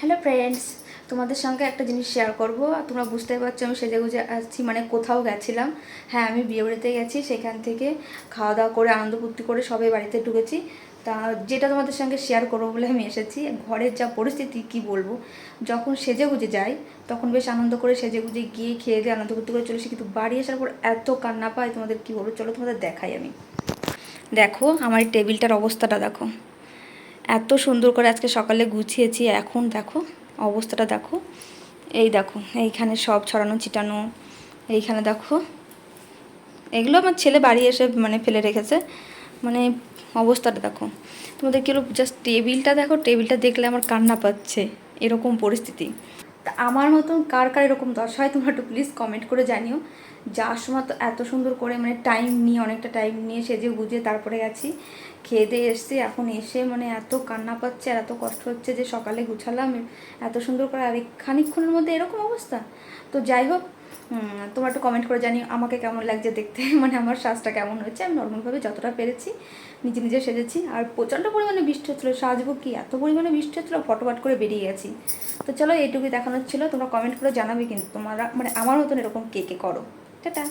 Hello friends তোমাদের সঙ্গে একটা জিনিস শেয়ার করব। তোমরা বুঝতে পারছ আমি সেজে গুজে আসছি মানে কোথাও গেছিলাম। হ্যাঁ আমি বিয়ে বাড়িতে গেছি, সেখান থেকে খাওয়া দাওয়া করে, আনন্দ ফুর্তি করে সবাই বাড়িতে ঢুকেছি। তা যেটা তোমাদের সঙ্গে শেয়ার করব বলে আমি এসেছি, ঘরের যা পরিস্থিতি কি বলব? যখন সেজে গুজে যাই, তখন বেশ আনন্দ করে সেজে গুজে গিয়ে খেয়ে দিয়ে আনন্দ ফুর্তি করে চলে এসে কিন্তু বাড়ি আসার পর এত কান্না পাই, তোমাদের কি বলব? চলো তোমাদের দেখাই আমি। দেখো, আমার টেবিলটার অবস্থাটা দেখো। এত সুন্দর করে আজকে সকালে গুছিয়েছি। এখন দেখো, অবস্থাটা দেখো। এই দেখো, এইখানে সব ছড়ানো, ছিটানো। এইখানে দেখো, এগুলো আমার ছেলে বাড়ি এসে মানে ফেলে রেখেছে। মানে অবস্থাটা দেখো। তোমাদের কি হলো জাস্ট টেবিলটা দেখো, টেবিলটা দেখলে আমার কান্না পাচ্ছে। এরকম পরিস্থিতি। তা আমার মতন কার কার এরকম দশা হয় তোমরা একটু প্লিজ কমেন্ট করে জানিও। যাওয়ার সময় তো এত সুন্দর করে মানে টাইম নিয়ে, অনেকটা টাইম নিয়ে সেজে গুজে তারপরে গেছি। খেয়ে দিয়ে এসছি, এখন এসে মানে এত কান্না পাচ্ছে আর এত কষ্ট হচ্ছে যে সকালে গুছালাম, এত সুন্দর করে আর এই খানিকক্ষণের মধ্যে এরকম অবস্থা। তো যাই হোক তোমার একটু কমেন্ট করে জানিও আমাকে কেমন লাগছে দেখতে মানে আমার সাজটা কেমন হয়েছে। আমি নর্মালভাবে যতটা পেরেছি, নিজে নিজে সেজেছি। আর প্রচণ্ড পরিমাণে বৃষ্টি হচ্ছিল, সাজবো কি? এত পরিমাণে বৃষ্টি হচ্ছিল, ফটোফট করে বেরিয়ে গেছি। তো চলো, এইটুকুই দেখানোর ছিল। তোমরা কমেন্ট করে জানাবে কিন্তু, তোমরা মানে আমার মতন এরকম কে কে করো? 哒哒